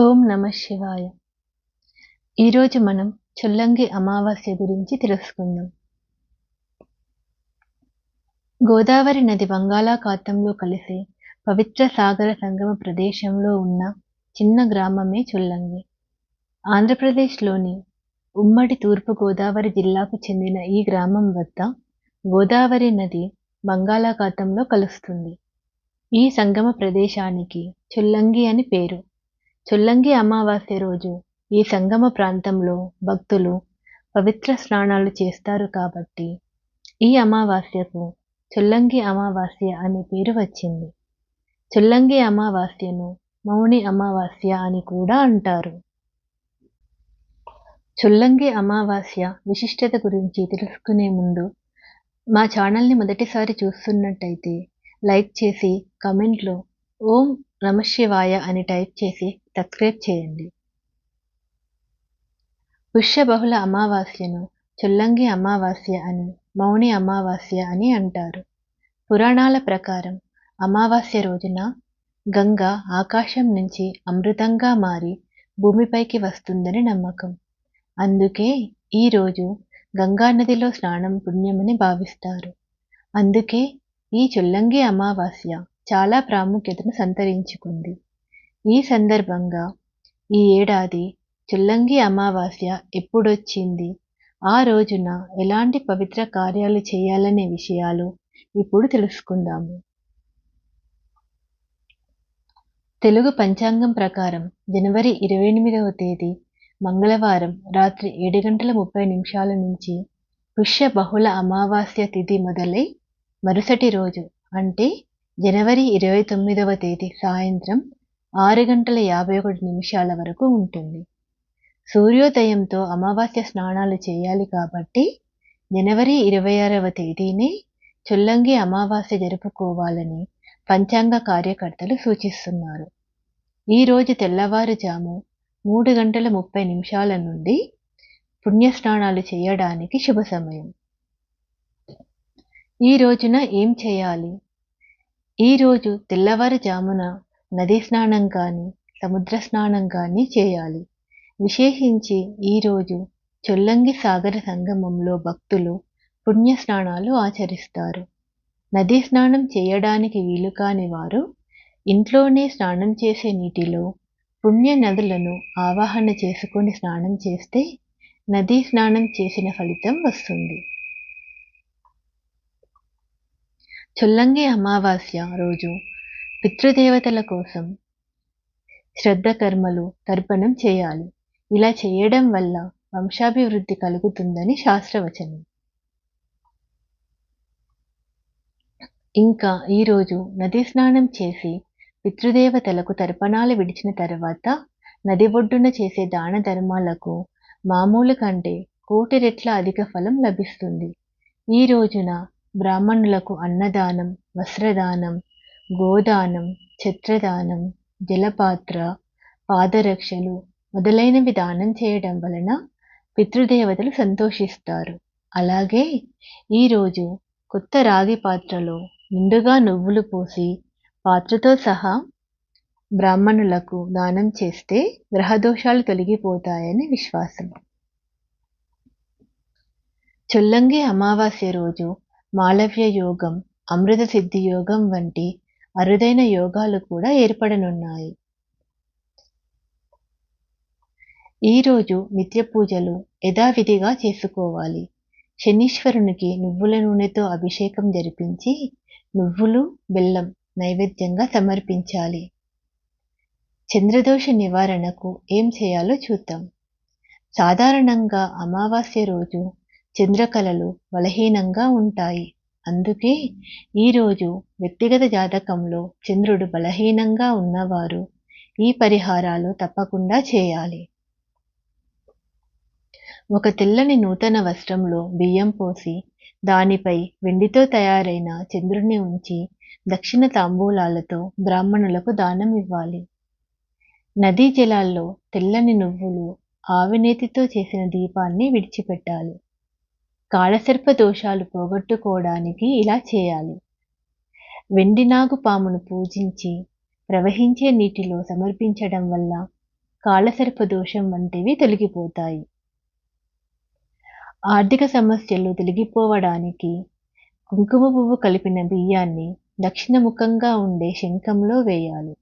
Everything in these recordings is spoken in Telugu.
ఓం నమ శివాయ. ఈరోజు మనం చొల్లంగి అమావాస్య గురించి తెలుసుకుందాం. గోదావరి నది బంగాళాఖాతంలో కలిసే పవిత్ర సాగర సంగమ ప్రదేశంలో ఉన్న చిన్న గ్రామమే చొల్లంగి. ఆంధ్రప్రదేశ్లోని ఉమ్మడి తూర్పు గోదావరి జిల్లాకు చెందిన ఈ గ్రామం వద్ద గోదావరి నది బంగాళాఖాతంలో కలుస్తుంది. ఈ సంగమ ప్రదేశానికి చొల్లంగి అని పేరు. చొల్లంగి అమావాస్య రోజు ఈ సంగమ ప్రాంతంలో భక్తులు పవిత్ర స్నానాలు చేస్తారు కాబట్టి ఈ అమావాస్యకు చొల్లంగి అమావాస్య అనే పేరు వచ్చింది. చొల్లంగి అమావాస్యను మౌని అమావాస్య అని కూడా అంటారు. చొల్లంగి అమావాస్య విశిష్టత గురించి తెలుసుకునే ముందు మా ఛానల్ని మొదటిసారి చూస్తున్నట్టయితే లైక్ చేసి కమెంట్లో ఓం నమశివాయ అని టైప్ చేసి సబ్స్క్రైబ్ చేయండి. పుష్యబహుళ అమావాస్యను చుల్లంగి అమావాస్య అని మౌని అమావాస్య అని అంటారు. పురాణాల ప్రకారం అమావాస్య రోజున గంగ ఆకాశం నుంచి అమృతంగా మారి భూమిపైకి వస్తుందని నమ్మకం. అందుకే ఈరోజు గంగానదిలో స్నానం పుణ్యమని భావిస్తారు. అందుకే ఈ చొల్లంగి అమావాస్య చాలా ప్రాముఖ్యతను సంతరించుకుంది. ఈ సందర్భంగా ఈ ఏడాది చుల్లంగి అమావాస్య ఎప్పుడొచ్చింది? ఆ రోజున ఎలాంటి పవిత్ర కార్యాలు చేయాలనే విషయాలు ఇప్పుడు తెలుసుకుందాము. తెలుగు పంచాంగం ప్రకారం జనవరి ఇరవై ఎనిమిదవ తేదీ మంగళవారం రాత్రి ఏడు గంటల ముప్పై నిమిషాల నుంచి పుష్య బహుళ అమావాస్య తిథి మొదలై మరుసటి రోజు అంటే జనవరి ఇరవై తొమ్మిదవ తేదీ సాయంత్రం ఆరు గంటల యాభై ఒకటి నిమిషాల వరకు ఉంటుంది. సూర్యోదయంతో అమావాస్య స్నానాలు చేయాలి కాబట్టి జనవరి ఇరవై ఆరవ తేదీనే చొల్లంగి అమావాస్య జరుపుకోవాలని పంచాంగ కార్యకర్తలు సూచిస్తున్నారు. ఈరోజు తెల్లవారుజాము మూడు గంటల ముప్పై నిమిషాల నుండి పుణ్యస్నానాలు చేయడానికి శుభ సమయం. ఈ రోజున ఏం చేయాలి? ఈరోజు తెల్లవారుజామున నదీ స్నానం కానీ సముద్ర స్నానం కానీ చేయాలి. విశేషించి ఈరోజు చొల్లంగి సాగర సంగమంలో భక్తులు పుణ్య స్నానాలు ఆచరిస్తారు. నదీ స్నానం చేయడానికి వీలు కాని వారు ఇంట్లోనే స్నానం చేసే నీటిలో పుణ్య నదులను ఆవాహన చేసుకొని స్నానం చేస్తే నదీ స్నానం చేసిన ఫలితం వస్తుంది. చొల్లంగి అమావాస్య రోజు పితృదేవతల కోసం శ్రద్ధ కర్మలు తర్పణం చేయాలి. ఇలా చేయడం వల్ల వంశాభివృద్ధి కలుగుతుందని శాస్త్రవచనం. ఇంకా ఈరోజు నది స్నానం చేసి పితృదేవతలకు తర్పణాలు విడిచిన తర్వాత నది ఒడ్డున చేసే దాన ధర్మాలకు మామూలు కంటే కోటి రెట్ల అధిక ఫలం లభిస్తుంది. ఈ రోజున బ్రాహ్మణులకు అన్నదానం వస్త్రదానం గోదానం ఛత్రదానం జలపాత్ర పాదరక్షలు మొదలైనవి దానం చేయడం వలన పితృదేవతలు సంతోషిస్తారు. అలాగే ఈరోజు కొత్త రాగి పాత్రలో నిండుగా నువ్వులు పోసి పాత్రతో సహా బ్రాహ్మణులకు దానం చేస్తే గ్రహదోషాలు తొలగిపోతాయని విశ్వాసం. చొల్లంగి అమావాస్య రోజు మాళవ్య యోగం అమృత సిద్ధి యోగం వంటి అరుదైన యోగాలు కూడా ఏర్పడనున్నాయి. ఈరోజు నిత్య పూజలు యథావిధిగా చేసుకోవాలి. శనీశ్వరునికి నువ్వుల నూనెతో అభిషేకం జరిపించి నువ్వులు బెల్లం నైవేద్యంగా సమర్పించాలి. చంద్రదోష నివారణకు ఏం చేయాలో చూద్దాం. సాధారణంగా అమావాస్య రోజు చంద్రకళలు బలహీనంగా ఉంటాయి. అందుకే ఈరోజు వ్యక్తిగత జాతకంలో చంద్రుడు బలహీనంగా ఉన్నవారు ఈ పరిహారాలు తప్పకుండా చేయాలి. ఒక తెల్లని నూతన వస్త్రంలో బియ్యం పోసి దానిపై వెండితో తయారైన చంద్రుణ్ణి ఉంచి దక్షిణ తాంబూలాలతో బ్రాహ్మణులకు దానం ఇవ్వాలి. నదీ జలాల్లో తెల్లని నువ్వులు ఆవినేతితో చేసిన దీపాన్ని విడిచిపెట్టాలి. కాళసర్ప దోషాలు పోగొట్టుకోవడానికి ఇలా చేయాలి. వెండి నాగుపామును పూజించి ప్రవహించే నీటిలో సమర్పించడం వల్ల కాళసర్ప దోషం వంటివి తొలగిపోతాయి. ఆర్థిక సమస్యలు తొలగిపోవడానికి కుంకుమ పువ్వు కలిపిన బియ్యాన్ని దక్షిణముఖంగా ఉండే శంఖంలో వేయాలి.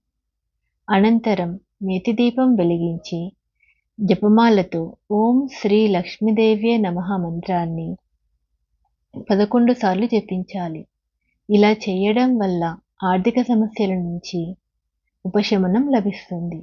అనంతరం నేతి దీపం వెలిగించి జపమాలతో ఓం శ్రీ లక్ష్మీదేవ్యే నమ మంత్రాన్ని పదకొండు సార్లు జపించాలి. ఇలా చేయడం వల్ల ఆర్థిక సమస్యల నుంచి ఉపశమనం లభిస్తుంది.